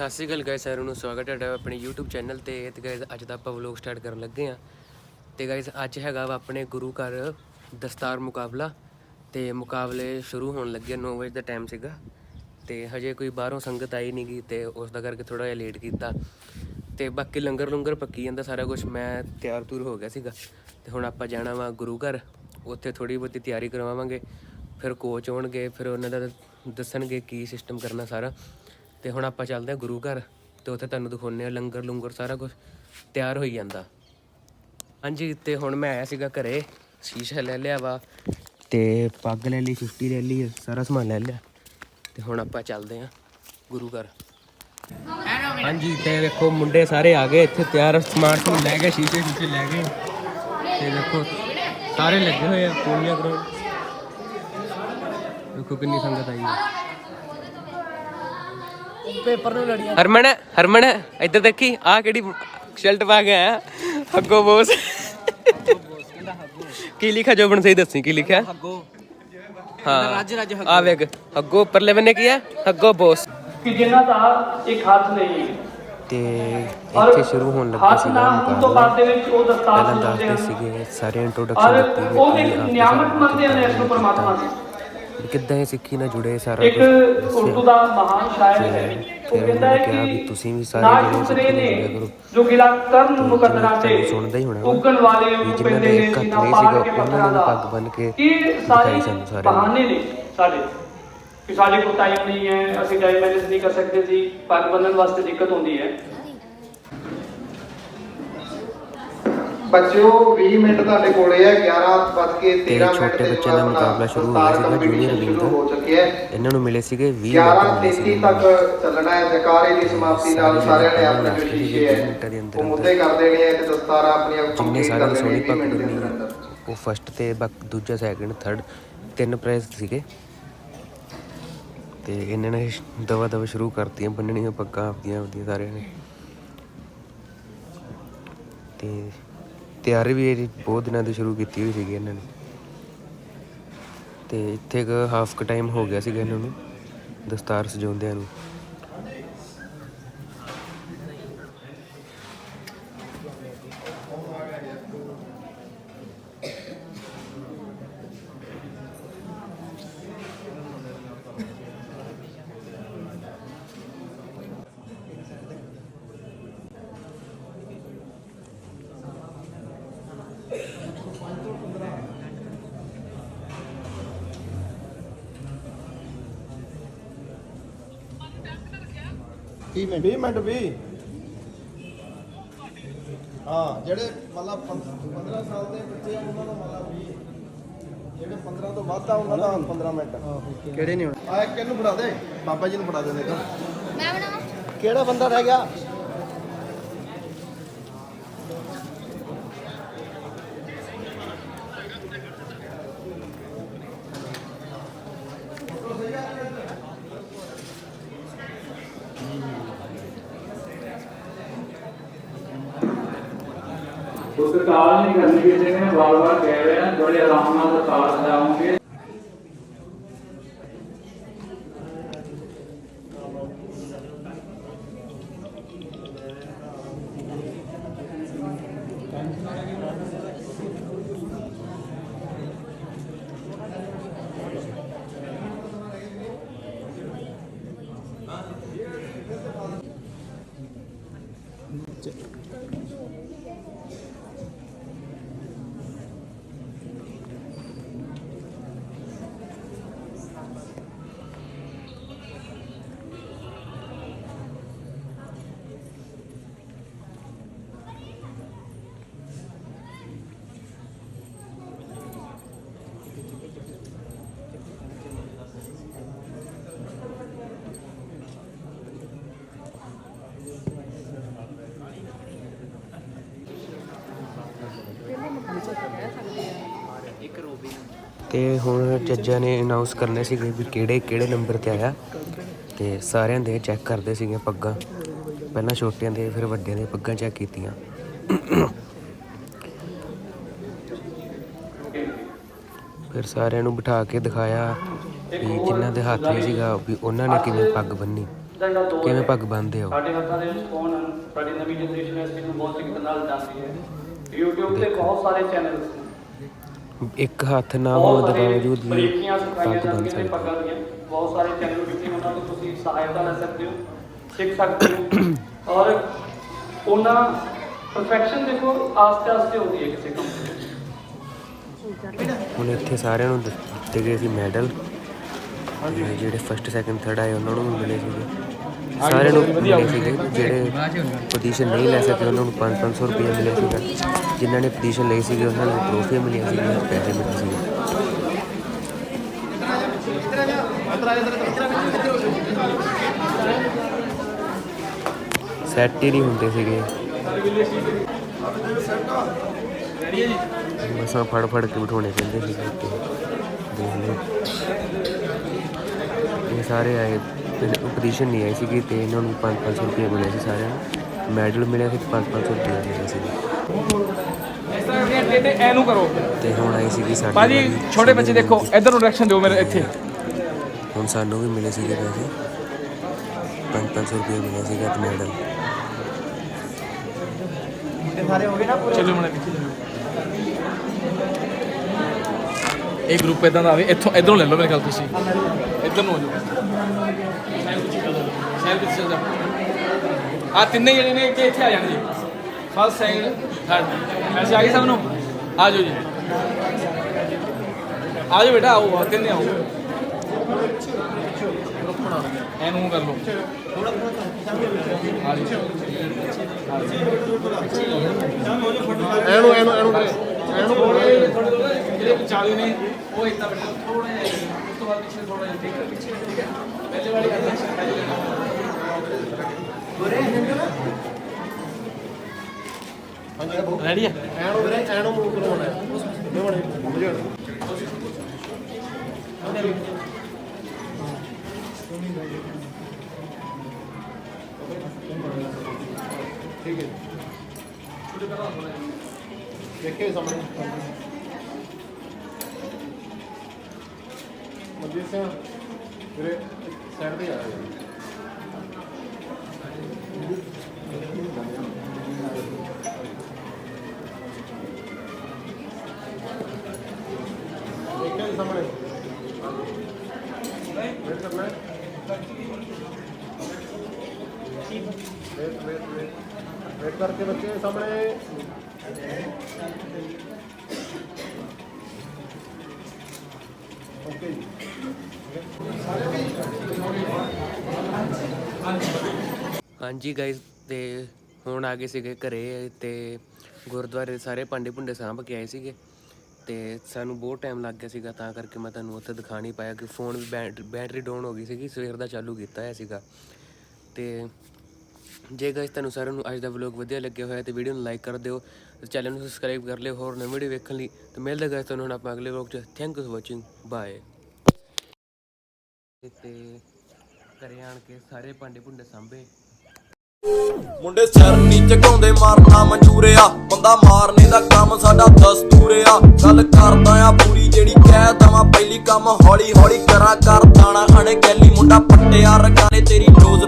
ਸਤਿ ਸ਼੍ਰੀ ਅਕਾਲ ਗਾਇਸ ਸਾਰਿਆਂ ਨੂੰ ਸਵਾਗਤ ਹੈ ਤੁਹਾਡਾ ਆਪਣੇ YouTube ਚੈਨਲ ਤੇ। ਤੇ ਗਾਇਸ ਅੱਜ ਦਾ ਆਪਾਂ ਵਲੌਗ ਸਟਾਰਟ ਕਰਨ ਲੱਗੇ ਆ ਤੇ ਗਾਇਸ ਅੱਜ ਹੈਗਾ ਵਾ ਆਪਣੇ ਗੁਰੂ ਘਰ ਦਸਤਾਰ ਮੁਕਾਬਲਾ। ਤੇ ਮੁਕਾਬਲੇ ਸ਼ੁਰੂ ਹੋਣ ਲੱਗੇ 9 ਵਜੇ ਦਾ ਟਾਈਮ ਸੀਗਾ। ਤੇ ਹਜੇ ਕੋਈ ਬਾਹਰੋਂ ਸੰਗਤ ਆਈ ਨਹੀਂ ਗਈ ਤੇ ਉਸ ਦਾ ਕਰਕੇ ਥੋੜਾ ਜਿਹਾ ਲੇਟ ਕੀਤਾ। ਤੇ ਬਾਕੀ ਲੰਗਰ ਲੰਗਰ ਪੱਕੀ ਜਾਂਦਾ, ਸਾਰਾ ਕੁਝ ਮੈਂ ਤਿਆਰ ਤੁਰ ਹੋ ਗਿਆ ਸੀਗਾ। ਤੇ ਹੁਣ ਆਪਾਂ ਜਾਣਾ ਵਾ ਗੁਰੂ ਘਰ। ਉੱਥੇ ਥੋੜੀ ਬਹੁਤੀ ਤਿਆਰੀ ਕਰਵਾਵਾਂਗੇ। ਫਿਰ ਕੋਚ ਆਉਣਗੇ, ਫਿਰ ਉਹਨਾਂ ਦਾ ਦੱਸਣਗੇ ਕੀ ਸਿਸਟਮ ਕਰਨਾ ਸਾਰਾ। ਤੇ ਹੁਣ ਆਪਾਂ ਚੱਲਦੇ ਹਾਂ ਗੁਰੂ ਘਰ ਤੇ ਉੱਥੇ ਤੁਹਾਨੂੰ ਦਿਖਾਉਂਦੇ ਆ ਲੰਗਰ ਲੰਗਰ ਸਾਰਾ ਕੁਝ ਤਿਆਰ ਹੋਈ ਜਾਂਦਾ। ਹਾਂਜੀ, ਤੇ ਹੁਣ ਮੈਂ ਆਇਆ ਸੀਗਾ ਘਰੇ, ਸ਼ੀਸ਼ਾ ਲੈ ਲਿਆ ਵਾ ਤੇ ਪੱਗ ਲੈ ਲਈ ਛੁੱਟੀ ਲੈ ਲਈ, ਸਾਰਾ ਸਮਾਨ ਲੈ ਲਿਆ। ਤੇ ਹੁਣ ਆਪਾਂ ਚੱਲਦੇ ਹਾਂ ਗੁਰੂ ਘਰ। ਹਾਂਜੀ, ਤੇ ਵੇਖੋ ਮੁੰਡੇ ਸਾਰੇ ਆ ਗਏ, ਇੱਥੇ ਤਿਆਰ ਸਮਾਨ ਸਮੂਨ ਲੈ ਗਏ, ਸ਼ੀਸ਼ੇ ਸ਼ੀਸ਼ੇ ਲੈ ਗਏ। ਤੇ ਵੇਖੋ, ਸਾਰੇ ਲੱਗੇ ਹੋਏ ਆ, ਪੂਰੀਆਂ ਕਰੋ। ਵੇਖੋ ਕਿੰਨੀ ਸੰਗਤ ਆਈ ਹੈ ਪੇਪਰ ਨੂੰ ਲੜੀਆਂ। ਹਰਮਨ ਹਰਮਨ ਇੱਧਰ ਦੇਖੀ ਆ ਕਿਹੜੀ ਸ਼ਰਟ ਪਾ ਕੇ ਆਇਆ? ਹੱਗੋ ਬੋਸ। ਕੀ ਲਿਖਿਆ ਜੋਬਨ ਸਹੀ ਦੱਸੀ ਕੀ ਲਿਖਿਆ? ਹੱਗੋ। ਹਾਂ ਰੱਜ ਰੱਜ ਆ ਵੇਖ ਹੱਗੋ ਪਰਲੇ ਬੰਨੇ ਕੀ ਹੈ? ਹੱਗੋ ਬੋਸ। ਕਿ ਜਿਨ੍ਹਾਂ ਦਾ ਇੱਕ ਹੱਥ ਨਹੀਂ ਤੇ ਇੱਥੇ ਸ਼ੁਰੂ ਹੋਣ ਲੱਗਾ ਨਾ ਤੋਂ ਮੁਕਾਬਲਾ। ਬਾਅਦ ਦੇ ਵਿੱਚ ਉਹ ਦਸਤਾਰ ਪਹਿਲਾਂ ਦੱਸਦੇ ਸੀਗੇ ਸਾਰੇ ਇੰਟਰੋਡਕਸ਼ਨ ਦਿੱਤੀ ਵੀ ਉਹ ਕੀ ਇੱਕ ਆਪ ਨਿਆਮਤ ਸਾਨੂੰ ਮੰਨਦੇ ਹਨ ਇਸ ਨੂੰ ਪਰਮਾਤਮਾ ਦੀ। ਕਿੱਦਾਂ ਇਹ ਸਿੱਖੀ ਨਾਲ ਜੁੜੇ ਸਾਰਾ ਇੱਕ ਉਰਦੂ ਦਾ ਮਹਾਨ ਸ਼ਾਇਰ ਹੈ। ਉਹ ਕਹਿੰਦਾ ਹੈ ਕਿ ਤੁਸੀਂ ਵੀ ਸਾਰੇ ਜਿਹੜੇ ਨੇ ਜੋ ਗਿਲਾ ਕਰਨ ਮੁਕੱਦਰਾਂ ਤੇ ਸੁਣਦਾ ਹੀ ਹੋਣਾ। ਉੱਗਣ ਵਾਲੇ ਜਿਨ੍ਹਾਂ ਪੈਂਦੇ ਨੇ ਜਿਨ੍ਹਾਂ ਸੀਗਾ ਕੇ ਪੱਥਰਾਂ ਦਾ। ਪੱਗ ਬੰਨ੍ਹ ਕੇ ਇਹ ਸਾਰੇ। ਬਹਾਨੇ ਨੇ ਸਾਡੇ। ਕਿ ਸਾਡੇ ਕੋਲ ਟਾਈਮ ਨਹੀਂ ਹੈ ਅਸੀਂ ਟਾਈਮ ਮੈਨੇਜ ਨਹੀਂ ਕਰ ਸਕਦੇ ਸੀ ਪੱਗ ਬੰਨਣ ਵਾਸਤੇ ਦਿੱਕਤ ਹੁੰਦੀ ਹੈ। ਬੱਚਿਓ 20 ਮਿੰਟ ਤੁਹਾਡੇ ਕੋਲੇ ਹੈ 11 ਵੱਜ ਕੇ 13 ਮਿੰਟ ਛੋਟੇ ਬੱਚਿਆਂ ਦਾ ਮੁਕਾਬਲਾ ਸ਼ੁਰੂ ਹੋ ਗਿਆ ਸੀਗਾ, ਸ਼ੁਰੂ ਦਾ। ਇਹਨਾਂ ਨੂੰ ਮਿਲੇ ਸੀਗੇ 20 11 ਮਿੰਟ ਮਿਲੇ 33 ਸੀਗੇ। ਤੱਕ ਚੱਲਣਾ ਹੈ ਜਕਾਰੇ ਦੀ ਸਮਾਪਤੀ ਨਾਲ ਸਾਰਿਆਂ ਨੇ ਆਪਣੇ ਜੋ ਸ਼ੀਸ਼ੇ ਹੈ ਉਹ ਮੁੱਦੇ ਕਰ ਦੇਣੇ ਹੈ ਤੇ ਦਸਤਾਰਾਂ ਆਪਣੀਆਂ ਜਿੰਨੇ ਕੰਪਲੀਟ ਸਾਰਿਆਂ ਕਰ ਦੀ ਸੋਹਣੀ ਦੇਣੀਆਂ ਪੱਗ 20 ਮਿੰਟ ਦੇ ਬੰਨੀ ਅੰਦਰ। ਅੰਦਰ ਉਹ ਫਸਟ ਤੇ ਬਾਕ ਦੂਜਾ ਸੈਕਿੰਡ ਥਰਡ ਤਿੰਨ ਪ੍ਰਾਈਜ਼ ਸੀਗੇ। ਤੇ ਇਹਨਾਂ ਨੇ ਦਵਾ ਦਵਾ ਸ਼ੁਰੂ ਕਰਤੀਆਂ ਬੰਨਣੀਆਂ ਪੱਗਾਂ ਆਪਦੀਆਂ ਆਪਦੀਆਂ ਸਾਰਿਆਂ ਨੇ। ਤੇ ਤਿਆਰੀ ਵੀ ਇਹਦੀ ਬਹੁਤ ਦਿਨਾਂ ਦੀ ਸ਼ੁਰੂ ਕੀਤੀ ਹੋਈ ਸੀਗੀ ਇਹਨਾਂ ਨੇ। ਤੇ ਇੱਥੇ ਕ ਹਾਫ ਕ ਟਾਈਮ ਹੋ ਗਿਆ ਸੀਗਾ ਇਹਨਾਂ ਨੂੰ, ਦਸਤਾਰ ਸਜਾਉਂਦਿਆਂ ਨੂੰ। ਵੀਹ ਮਿੰਟ। 20 ਮਿੰਟ ਵੀ ਹਾਂ ਜਿਹੜੇ ਮਤਲਬ 15 ਸਾਲ ਦੇ ਬੱਚੇ ਆ ਉਹਨਾਂ ਦਾ ਮਤਲਬ 20 ਜਿਹੜੇ 15 ਤੋਂ ਵੱਧ ਆ ਉਹਨਾਂ ਦਾ 15 ਮਿੰਟ। ਕਿਹੜੇ ਨੇ ਆ ਇੱਕ ਇਹਨੂੰ ਫੜਾ ਦੇ। ਬਾਬਾ ਜੀ ਨੂੰ ਫੜਾ ਦੇ ਦੇਖੋ। ਮੈਂ ਬਣਾਵਾਂ? ਕਿਹੜਾ ਬੰਦਾ ਰਹਿ ਗਿਆ? ਉਸ ਕਾਲ ਨਹੀਂ ਕਰਨੀ ਕਿਸੇ ਨੇ ਵਾਰ-ਵਾਰ ਕਹਿ ਰਹੇ ਹਨ ਬੜੇ ਆਰਾਮ ਨਾਲ ਤਾਲ ਸਜਾਉਂਗੇ ਤੇ ਹੁਣ ਜੱਜਾਂ ਨੇ ਅਨਾਉਂਸ ਕਰਨੇ ਸੀਗੇ ਵੀ ਕਿਹੜੇ ਕਿਹੜੇ ਨੰਬਰ ਤੇ ਆਇਆ। ਤੇ ਸਾਰਿਆਂ ਦੇ ਚੈੱਕ ਕਰਦੇ ਸੀਗੇ ਪੱਗਾਂ। ਪਹਿਲਾਂ ਛੋਟਿਆਂ ਦੇ ਫਿਰ ਵੱਡਿਆਂ ਦੇ ਪੱਗਾਂ ਚੈੱਕ ਕੀਤੀਆਂ। ਫਿਰ ਸਾਰਿਆਂ ਨੂੰ ਬਿਠਾ ਕੇ ਦਿਖਾਇਆ ਵੀ ਜਿਨ੍ਹਾਂ ਦੇ ਹੱਥ ਨਹੀਂ ਸੀਗਾ ਵੀ ਉਹਨਾਂ ਨੇ ਕਿਵੇਂ ਪੱਗ ਬੰਨੀ। ਕਿਵੇਂ ਪੱਗ ਬੰਨਦੇ ਹੋ ਸਾਡੇ ਹੱਥਾਂ ਦੇ ਵਿੱਚ ਫੋਨ ਹਨ ਸਾਡੀ ਨਵੀਂ ਜਨਰੇਸ਼ਨ ਇਸ ਨੂੰ ਬਹੁਤ ਚੰਗੀ ਨਾਲ ਜਾਣਦੀ ਹੈ। YouTube ਤੇ ਬਹੁਤ ਸਾਰੇ ਚੈਨਲਸ ਨੇ। ਇੱਕ ਹੱਥ ਨਾ ਹੋਣ ਦੇ ਬਾਵਜੂਦ ਵੀ ਪੱਗ ਬੰਨ ਸਕਦੇ। ਬਹੁਤ ਸਾਰੇ ਚੈਨਲ ਵੀ ਨੇ ਉਹਨਾਂ ਤੋਂ ਤੁਸੀਂ ਸਹਾਇਤਾ ਲੈ ਸਕਦੇ ਹੋ ਸਿੱਖ ਸਕਦੇ ਹੋ। ਔਰ ਉਹਨਾਂ ਪਰਫੈਕਸ਼ਨ ਦੇਖੋ ਆਸਤੇ ਆਸਤੇ ਹੁੰਦੀ ਹੈ ਕਿਸੇ ਕੰਮ ਦੀ। ਹੁਣ ਇੱਥੇ ਸਾਰਿਆਂ ਨੂੰ ਦਿੱਤੇ ਗਏ ਸੀ ਮੈਡਲ। ਜਿਹੜੇ ਫਸਟ ਸੈਕੰਡ ਥਰਡ ਆਏ ਉਹਨਾਂ ਨੂੰ ਮਿਲੇ ਸੀਗੇ। ਸਾਰਿਆਂ ਨੂੰ ਮਿਲੇ ਸੀਗੇ ਜਿਹੜੇ ਪੋਜੀਸ਼ਨ ਨਹੀਂ ਲੈ ਸਕੇ ਉਹਨਾਂ ਨੂੰ 5-500 ਰੁਪਏ ਮਿਲੇ ਸੀਗਾ। ਜਿਨ੍ਹਾਂ ਨੇ ਪੋਜੀਸ਼ਨ ਲਈ ਸੀਗੀ ਉਹਨਾਂ ਨੂੰ ਟਰੋਫੀਆਂ ਮਿਲੀਆਂ ਸੀਗੀਆਂ ਪੈਸੇ ਮਿਲੇ ਸੀਗੇ। ਸੈੱਟ ਹੀ ਨਹੀਂ ਹੁੰਦੇ ਸੀਗੇ। ਮਸਾਂ ਫੜ ਫੜ ਕੇ ਬਿਠਾਉਣੇ ਪੈਂਦੇ ਸੀਗੇ ਦੇਖ ਲਓ। ਇਹ ਸਾਰੇ ਆਏ। ਪੋਜੀਸ਼ਨ ਨਹੀਂ ਆਈ ਸੀਗੀ ਤੇ ਇਹਨਾਂ ਨੂੰ 5-500 ਰੁਪਏ ਮਿਲੇ ਸੀ ਸਾਰਿਆਂ ਨੂੰ। ਮੈਡਲ ਮਿਲਿਆ ਸੀ 5-500 ਰੁਪਏ ਮਿਲਿਆ ਸੀ। ਇਸ ਤਰ੍ਹਾਂ ਦੀਆਂ ਟੇਡੇ ਐਨੂੰ ਕਰੋ। ਤੇ ਹੁਣ ਆਈ ਸੀਗੀ ਸਾਡੀ ਭਾਜੀ ਛੋਟੇ ਬੱਚੇ ਦੇਖੋ ਇਧਰ ਨੂੰ ਡਾਇਰੈਕਸ਼ਨ ਦਿਓ ਮੇਰੇ ਇੱਥੇ। ਹੁਣ ਸਾਨੂੰ ਵੀ ਮਿਲੇ ਸੀਗੇ ਪੈਸੇ। 5-500 ਰੁਪਏ ਮਿਲਿਆ ਸੀਗਾ ਤੇ ਮੈਡਲ ਚਲੋ ਮਣੇ ਪਿੱਛੇ ਇਹ ਗਰੁੱਪ ਇਦਾਂ ਦਾ ਆਵੇ ਇੱਥੋਂ ਇਧਰੋਂ ਲੈ ਲਓ ਮੇਰੇ ਖਿਆਲ ਤੁਸੀਂ। ਇੱਧਰ ਨੂੰ ਹੋ ਜਾਓ। ਸਾਈਡ ਪਿੱਛੇ ਚੱਲ ਆ ਤਿੰਨੇ ਜਿਹੜੇ ਨੇ ਕਿ ਇੱਥੇ ਆ ਜਾਣ ਜੀ ਫਸਟ ਸੈਕਿੰਡ ਥਰਡ ਐਸੇ ਆ ਗਏ ਸਭ ਨੂੰ? ਆ ਜਾਓ ਜੀ। ਆ ਜਾਓ ਬੇਟਾ ਆਓ ਆਓ, ਤਿੰਨੇ ਆਓ। ਇਹਨੂੰ ਕਰ ਲਓ। ਆ ਜਾਓ ਐਨੂੰ ਐਨੂੰ ਐਨੂੰ ਕਰੇ। ਐਨੂੰ ਥੋੜੇ ਥੋੜੇ ਜਿਹੜੇ ਵਿਚਾਲੇ ਨੇ ਉਹ ਇਦਾਂ ਬੈਠੇ ਥੋੜਾ ਜਿਹਾ ਉਸ ਤੋਂ ਬਾਅਦ ਪਿੱਛੇ ਥੋੜਾ ਜਿਹਾ ਠੀਕ ਹੈ ਪਿੱਛੇ ਠੀਕ ਹੈ ਪਹਿਲੇ ਵਾਲੀ ਗੱਲ ਰੈਡੀ ਹੈ ਐਨੂੰ ਵੀਰੇ ਐਨੂੰ ਮੂਵ ਕਰਵਾਉਣਾ ਹੈ ਇਹ ਬਣੇ ਬੁਝਣ ਠੀਕ ਹੈ ਦੇਖੇ ਸਾਹਮਣੇ? ਮਨਜੀਤ ਸਿੰਘ, ਵੀਰੇ ਸਾਈਡ ਤੇ ਆ ਦੇਖੇ ਸਾਹਮਣੇ? ਵੇਟ ਕਰਨਾ ਵੇਟ ਵੇਟ ਵੇਟ ਵੇਟ ਕਰਕੇ ਬੱਚੇ ਸਾਹਮਣੇ। ਹਾਂਜੀ ਗਾਇਸ ਤੇ ਹੁਣ ਆ ਗਏ ਸੀਗੇ ਘਰੇ ਤੇ ਗੁਰਦੁਆਰੇ ਦੇ ਸਾਰੇ ਭਾਂਡੇ ਭੁੰਡੇ ਸਾਂਭ ਕੇ ਆਏ ਸੀਗੇ ਤੇ ਸਾਨੂੰ ਬਹੁਤ ਟਾਈਮ ਲੱਗ ਗਿਆ ਸੀਗਾ, ਤਾਂ ਕਰਕੇ ਮੈਂ ਤੁਹਾਨੂੰ ਉੱਥੇ ਦਿਖਾ ਨਹੀਂ ਪਾਇਆ ਕਿ ਫੋਨ ਵੀ ਬੈਟ- ਬੈਟਰੀ ਡਾਊਨ ਹੋ ਗਈ ਸੀਗੀ, ਸਵੇਰ ਦਾ ਚਾਲੂ ਕੀਤਾ ਹੋਇਆ ਸੀਗਾ। ਤੇ ਜੇ ਗਾਇਸ ਤੁਹਾਨੂੰ ਸਾਰਿਆਂ ਨੂੰ ਅੱਜ ਦਾ ਵਲੌਗ ਵਧੀਆ ਲੱਗਿਆ ਹੋਇਆ ਤੇ ਵੀਡੀਓ ਨੂੰ ਲਾਈਕ ਕਰ ਦਿਓ ਚੈਨਲ ਨੂੰ ਸਬਸਕ੍ਰਾਈਬ ਕਰ ਲਿਓ ਹੋਰ ਨਵੀਂ ਵੀਡੀਓ ਵੇਖਣ ਲਈ ਤੇ ਮਿਲਦੇ ਗਾਇਸ ਤੁਹਾਨੂੰ ਹੁਣ ਆਪਾਂ ਅਗਲੇ ਵਲੌਗ 'ਚ। Thank you for watching bye ਤੇ ਘਰੇ ਆਣ ਕੇ ਸਾਰੇ ਭਾਂਡੇ ਭੁੰਡੇ ਸਾਂਭੇ। ਮੁੰਡੇ ਸਿਰ ਨੀ ਝੁਕਾਉਂਦੇ ਮਾਰਨਾ ਮਨਜ਼ੂਰਿਆ ਬੰਦਾ ਮਾਰਨੇ ਦਾ ਕੰਮ ਸਾਡਾ ਦਸਤੂਰ ਆ ਗੱਲ ਕਰਦਾ ਆ ਪੂਰੀ ਜਿਹੜੀ ਕਹਿ ਦਵਾਂ ਪਹਿਲੀ ਕੰਮ ਹੌਲੀ ਹੌਲੀ ਕਰਾਂ ਕਰ ਦਾਣਾ ਅਣੇ ਗੈਲੀ ਮੁੰਡਾ ਪੱਟਿਆ ਰਗਾਲੇ ਤੇਰੀ ਡੋਜ਼